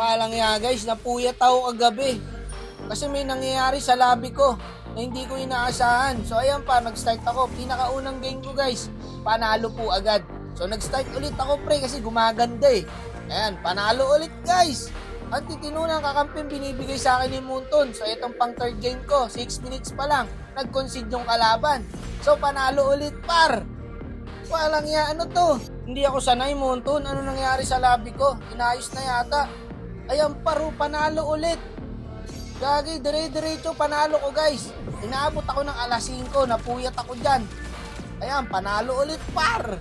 Palang ya guys, napuyat ako kagabi. Kasi may nangyayari sa labi ko na hindi ko inaasahan. So ayan pa, nag-start ako. Pinakaunang game ko guys, panalo po agad. So nag-start ulit ako pre kasi gumaganda eh. Ayan, panalo ulit guys. Ang titino ng kakamping binibigay sa akin ni Munton. So itong pang third game ko, 6 minutes pa lang, nag-concede yung kalaban. So panalo ulit par. Walang ya, ano to? Hindi ako sanay, Munton. Ano nangyari sa labi ko? Inayos na yata. Ayan, paro, panalo ulit. Gagi, dire-diretso, panalo ko, guys. Inaabot ako ng alas 5, napuyat ako dyan. Ayan, panalo ulit, par.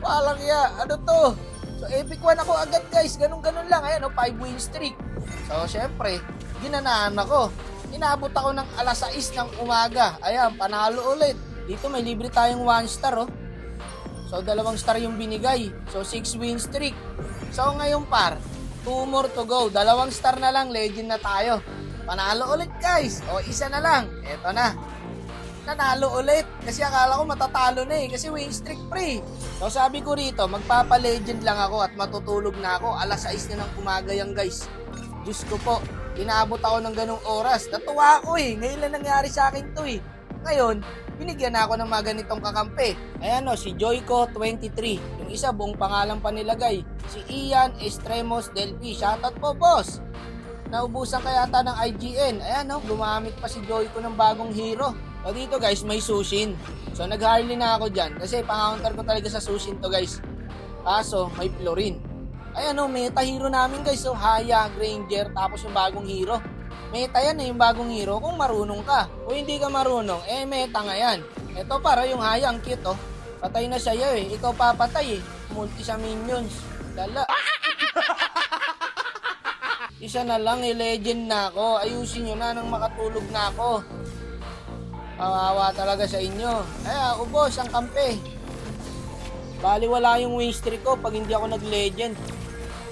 Walang ya, ano to? So, epic one ako agad, guys. Ganun-ganun lang. Ayan, oh, 5 win streak. So, syempre, ginanahan ako. Inaabot ako ng alas 6 ng umaga. Ayan, panalo ulit. Dito may libre tayong 1 star, oh. So, dalawang star yung binigay. So, 6 win streak. So, ngayon par, 2 more to go. Dalawang star na lang, legend na tayo. Panalo ulit guys. O, isa na lang. Eto na. Nanalo ulit. Kasi akala ko matatalo na eh. Kasi win streak pre. So, sabi ko rito, magpapa-legend lang ako at matutulog na ako. Alas 6 na ng umaga yan guys. Diyos ko po, inaabot ako ng ganong oras. Natuwa ako eh. Ngayon lang nangyari sa akin to eh. Ngayon, binigyan na ako ng mga ganitong kakampi. Ayan o, si Joyco 23. Yung isa, buong pangalan pa nilagay. Si Ian Estremos Del P. Shoutout po, boss. Naubusan kaya ata ng IGN. Ayan o, gumamit pa si Joyco ng bagong hero. O dito guys, may Sushin. So nag-Harley na ako dyan. Kasi pang-counter ko talaga sa Sushin to guys. Kaso, may Florin. Ayan o, meta hero namin guys. So, Haya, Granger, tapos yung bagong hero. Meta yan eh, yung bagong hero kung marunong ka. Kung hindi ka marunong, eh meta nga yan. Ito para yung haya, ang cute oh. Patay na siya eh. Ikaw papatay eh. Multi sa minions. Lala. Isa na lang eh, legend na ako. Ayusin nyo na nang makatulog na ako. Kawawa talaga sa inyo. Kaya ubos ang kampe. Bali wala yung win streak ko pag hindi ako nag-legend.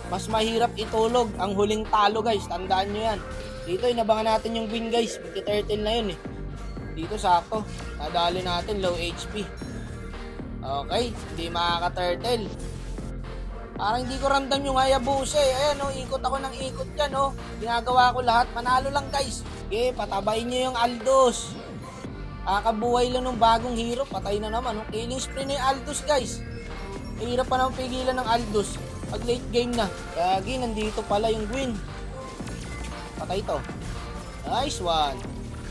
Mas mahirap itulog ang huling talo guys. Tandaan nyo yan. Dito, inabangan natin yung win guys. Magki-turtle na yun eh. Dito sakto. Nadali natin low HP. Okay, hindi makaka-turtle. Parang hindi ko ramdam yung Hayabusa eh. Ayan oh, ikot ako ng ikot yan oh. Ginagawa ko lahat. Manalo lang guys. Okay, patabayin nyo yung Aldos. Kakabuhay lang ng bagong hero. Patay na naman. Oh. Killing spree na yung Aldos guys. Mahirap pa naman pigilan ng Aldos. Pag late game na. Gagi, nandito pala yung Gwyn. Patay to. Nice one.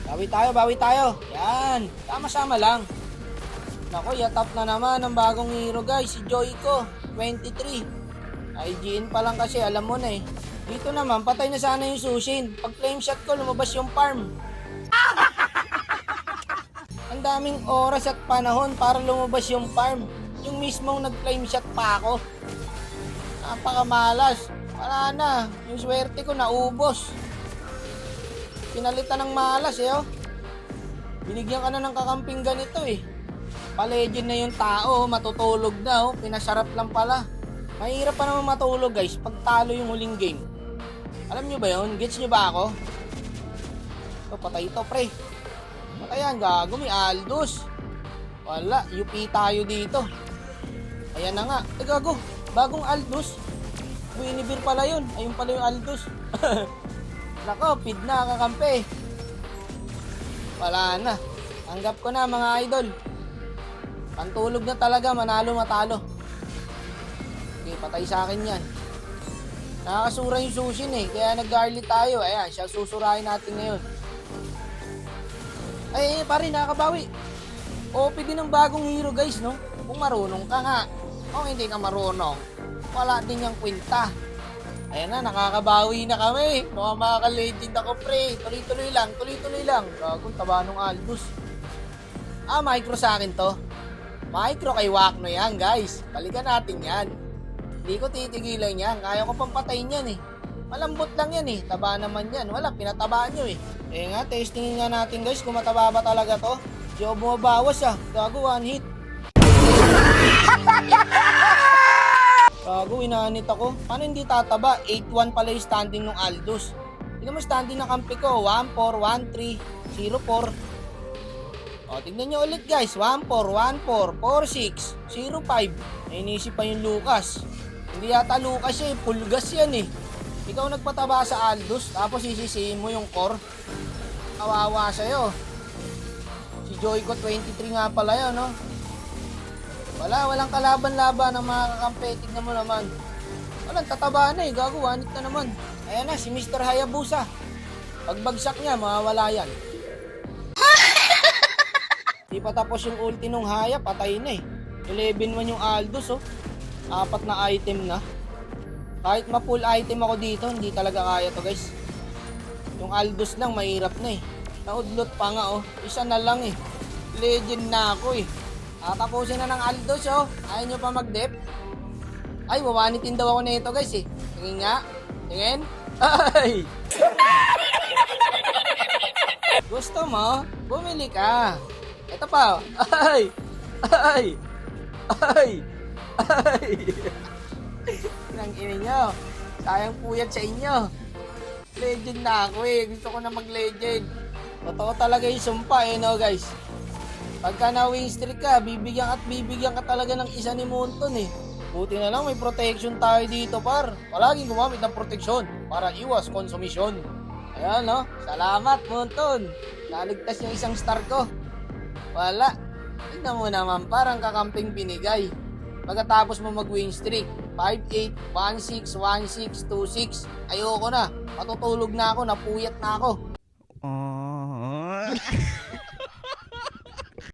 Bawi tayo, bawi tayo. Yan. Sama-sama lang. Nako, yatap na naman ang bagong hero guys. Si Joyco. 23. IGN pa lang kasi, alam mo na eh. Dito naman, patay na sana yung Sushin. Pag flame shot ko, lumabas yung farm. Ang daming oras at panahon para lumabas yung farm. Yung mismong nag-flame shot pa ako. Napakamalas. Wala na. Yung swerte ko naubos. Pinalitan ng malas eh oh. Binigyan ka na ng kakamping ganito eh. Pa-legend na yung tao, matutulog na oh. Pinasarap lang pala. Mahirap pa naman matulog guys pag talo yung huling game. Alam nyo ba yun? Gets nyo ba ako? Ito, patay ito pre. Patayan, gago, may Aldous. Wala, UP tayo dito. Ayan na nga. Eh, gago, bagong Aldous. Winibir pala yun. Ayun pala yung Aldous. Nako, pid na kakampi. Wala na. Tanggap ko na mga idol. Pantulog na talaga, manalo matalo. Okay, patay sa akin yan. Nakakasura yung sushin eh, kaya nag-garlic tayo. Ayan, siya susurahin natin ngayon. Ay, eh, pare, nakakabawi. OP din ng bagong hero guys, no? Kung marunong ka nga. Kung hindi ka marunong, wala din yung kwenta. Ayan na, nakakabawi na kami. Mga makaka-legend ako, pre. Tuloy-tuloy lang, tuloy-tuloy lang. Gagong taba nung Albus. Ah, micro sa akin to. Micro kay Wakno yan, guys. Balikan natin yan. Hindi ko titigilan yan. Kaya ko pang patayin yan eh. Malambot lang yan eh. Taba naman yan. Wala, pinatabaan nyo eh. Eh nga, testingin nga natin guys kung mataba ba talaga to. Di ako bumabawas ah. Gago, one hit. Gago, inaanit ako. Paano hindi tataba? 8-1 pala yung standing ng Aldous. Tignan mo standing ng kampi ko. 1-4, 1-3, 0-4. O, tignan nyo ulit guys. 1-4, 1-4, 4-6, 0-5. Nainisip pa yung Lucas. Hindi yata Lucas eh. Pulgas yan eh. Ikaw nagpataba sa Aldous, tapos sisisihin mo yung core. Kawawa sa'yo. Si Joyko 23 nga pala yun, no? Wala, walang kalaban-laban ng mga kakampi. Tignan mo naman. Walang tataba na eh. Gago, wanit na naman. Ayan na, si Mr. Hayabusa. Pagbagsak niya, mawawala yan. Di pa tapos yung ulti nung Haya, patay na eh. 11-1 yung Aldous, oh. Apat na item na. Kahit ma-full item ako dito, hindi talaga kaya to guys. Yung Aldous lang, mahirap na eh. Naudlot pa nga oh. Isa na lang eh. Legend na ako eh. Tatapusin na ng Aldous oh. Ayaw nyo pa mag-dep? Ay, wawanitin daw ako nito guys eh. Tingin nga. Tingin. Ay! Gusto mo? Bumili ka. Ito pa. oh. Ay! Ay! Ay! Ay! Nang ina nyo. Sayang puyat sa inyo. Legend na ako eh. Gusto ko na mag-legend. Totoo talaga yung sumpa eh no guys. Pagka na wing streak ka, bibigyan at bibigyan ka talaga ng isa ni Monton eh. Buti na lang may protection tayo dito par. Palaging gumamit ng proteksyon para iwas konsumisyon. Ayan no, salamat Monton. Naligtas yung isang star ko. Wala. Tignan mo naman, parang kakamping binigay. Pagkatapos mo mag-win streak, 5-8, 1-6, 1-6, 2-6. Ayoko na. Matutulog na ako, napuyat na ako. Oh.